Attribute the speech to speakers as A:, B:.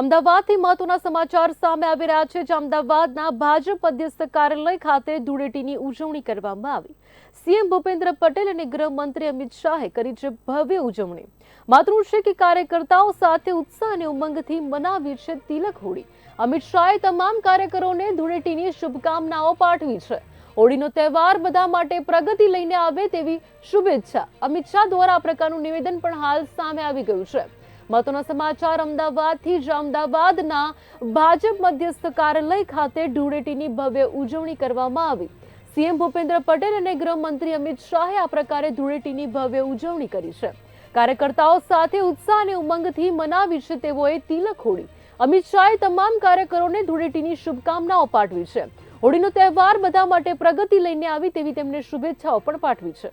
A: અમદાવાદથી મહત્વના સમાચાર સામે આવી રહ્યા છે જે અમદાવાદના ભાજપ મધ્યસ્થ કાર્યાલય ખાતે ધૂળેટીની ઉજવણી કરવામાં આવી. સીએમ ભૂપેન્દ્ર પટેલ અને ગૃહમંત્રી અમિત શાહે કરી છે ભવ્ય ઉજવણી. માતૃ છે કે કાર્યકર્તાઓ સાથે ઉત્સાહ અને ઉમંગથી મનાવી છે તિલક હોળી. અમિત શાહે તમામ કાર્યકરોને ધૂળેટીની શુભકામનાઓ પાઠવી છે. હોળીનો તહેવાર બધા માટે પ્રગતિ લઈને આવે તેવી શુભેચ્છા. અમિત શાહ દ્વારા આ પ્રકારનું નિવેદન પણ હાલ સામે આવી ગયું છે. મહત્વના સમાચાર અમદાવાદથી જ અમદાવાદના ભાજપ મધ્યસ્થ કાર્યાલય ખાતે ધૂળેટીની ભવ્ય ઉજવણી કરવામાં આવી. સીએમ ભૂપેન્દ્ર પટેલ અને ગૃહમંત્રી અમિત શાહે આ પ્રકારે ધૂળેટીની ભવ્ય ઉજવણી કરી છે. કાર્યકર્તાઓ સાથે ઉત્સાહ અને ઉમંગથી મનાવી છે તેઓએ તિલક હોળી. અમિત શાહે તમામ કાર્યકરોને ધૂળેટીની શુભકામનાઓ પાઠવી છે. હોળીનો તહેવાર બધા માટે પ્રગતિ લઈને આવી તેવી તેમને શુભેચ્છાઓ પણ પાઠવી છે.